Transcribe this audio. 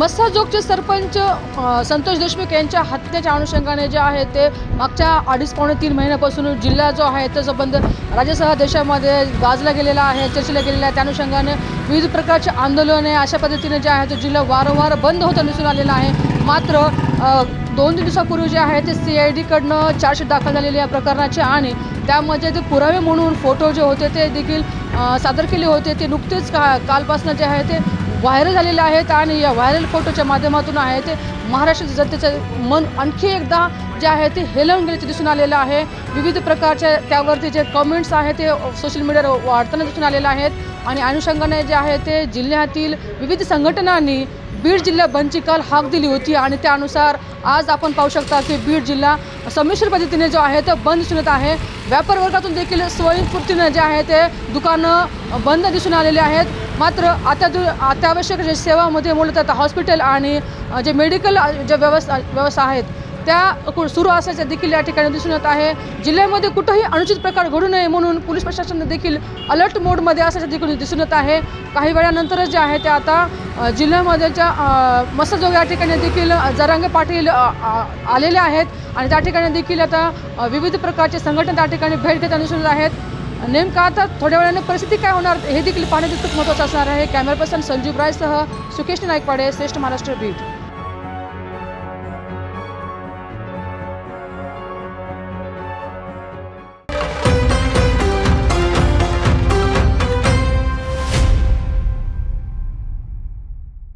मस्साजोगचे सरपंच संतोष देशमुख यांच्या हत्येच्या अनुषंगाने जे आहे ते मागच्या अडीच पावणे तीन महिन्यापासून जिल्हा जो आहे तो संबंध राज्यासह देशामध्ये गाजला गेलेला आहे चर्चेला गेलेला आहे. त्या अनुषंगाने विविध प्रकारचे आंदोलने अशा पद्धतीने जे आहे तो जिल्हा वारंवार बंद होता दिसून आलेला आहे. मात्र दोन दिवसापूर्वी जे आहे ते सी आय डीकडनं चार्जशीट दाखल झालेली या प्रकरणाचे आणि त्यामध्ये ते पुरावे म्हणून फोटो जे होते ते देखील सादर केले होते. ते नुकतेच का कालपासनं जे आहे ते व्हायरल झालेले आहेत आणि या व्हायरल फोटोच्या माध्यमातून आहे ते महाराष्ट्र जनतेचं मन आणखी एकदा जे आहे ते हेलवून गेल्याचे दिसून आलेलं आहे. विविध प्रकारच्या त्यावरती जे कमेंट्स आहेत ते सोशल मीडियावर वाढताना दिसून आलेले आहेत. आणि अनुषंगाने जे आहे ते जिल्ह्यातील विविध संघटनांनी बीड जिल्हा बंदची काल हाक दिली होती आणि त्यानुसार आज आपण पाहू शकता की बीड जिल्हा संमिश्र पद्धतीने जो आहे तो बंद दिसून येत आहे. व्यापार वर्गातून देखील स्वयंस्फूर्तीनं जे आहे ते दुकानं बंद दिसून आलेले आहेत. मात्र आता अत्यावश्यक जे सेवामध्ये मूलतः हॉस्पिटल आणि जे मेडिकल ज्या व्यवस्था व्यवस्था आहेत त्या सुरू असायच्या देखील या ठिकाणी दिसून येत आहे. जिल्ह्यामध्ये कुठंही अनुचित प्रकार घडू नये म्हणून पोलीस प्रशासन देखील अलर्ट मोडमध्ये असायच्या देखील दिसून येत आहे. काही वेळानंतरच जे आहे ते आता जिल्ह्यामध्येच्या जिल्ह्यामध्ये ज्या या ठिकाणी देखील जरांगे पाटील आलेले आहेत. आणि त्या ठिकाणी देखील आता विविध प्रकारचे संघटना त्या ठिकाणी भेट घेताना दिसून येत आहेत. नेमकं आता थोड्या वेळाने परिस्थिती काय होणार हे देखील पाहणे तितकंच महत्त्वाचं असणार आहे. कॅमेरा पर्सन संजीव रायसह सुकेश नाईकवाडे श्रेष्ठ महाराष्ट्र बीट.